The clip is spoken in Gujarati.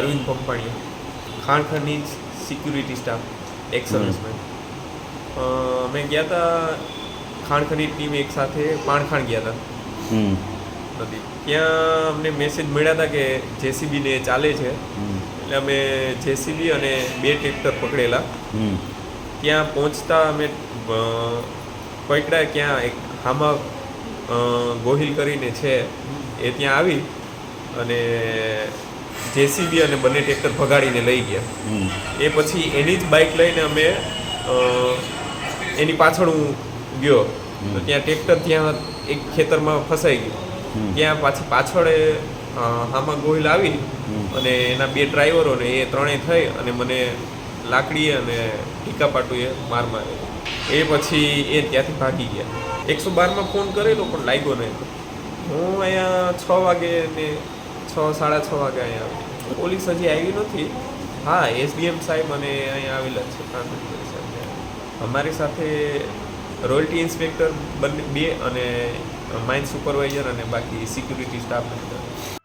અરવિંદ પંપાણીયા ખાણ ખંડની સિક્યુરિટી સ્ટાફ એક્સ સર્વિસમેન અમે ગયા હતા ખાણ ટીમ એક સાથે પાણખાણ ગયા હતા નથી ત્યાં અમને મેસેજ મળ્યા હતા કે જેસીબીને ચાલે છે. એટલે અમે જેસીબી અને બે ટ્રેક્ટર પકડેલા. ત્યાં પહોંચતા અમે પકડ્યા ક્યાં એક હામા ગોહિલ કરીને છે. એ ત્યાં આવી અને જેસીબી અને બંને ટ્રેક્ટર ભગાડીને લઈ ગયા. એ પછી એની જ બાઇક લઈને અમે એની પાછળ હું ગયો. તો ત્યાં ટ્રેક્ટર ત્યાં એક ખેતરમાં ફસાઈ ગયું. ત્યાં પાછી પાછળ હામાં ગોહિલ આવી અને એના બે ડ્રાઈવરો ને એ ત્રણેય થઈ અને મને લાકડી અને ટીકા પાટુએ માર માર્યો. એ પછી એ ત્યાંથી ભાગી ગયા. એકસો બારમાં ફોન કરેલો પણ લાગ્યો નહીં હું અહીંયા છ વાગે ને છ, સાડા છ વાગે અહીંયા. આવી પોલીસ હજી આવી નથી. હા, એસડીએમ સાહેબ અને અહીંયા આવેલા છે સાહેબ. અમારી સાથે રોયલ્ટી ઇન્સ્પેક્ટર બંને, બે અને માઇન સુપરવાઇઝર અને બાકી સિક્યુરિટી સ્ટાફ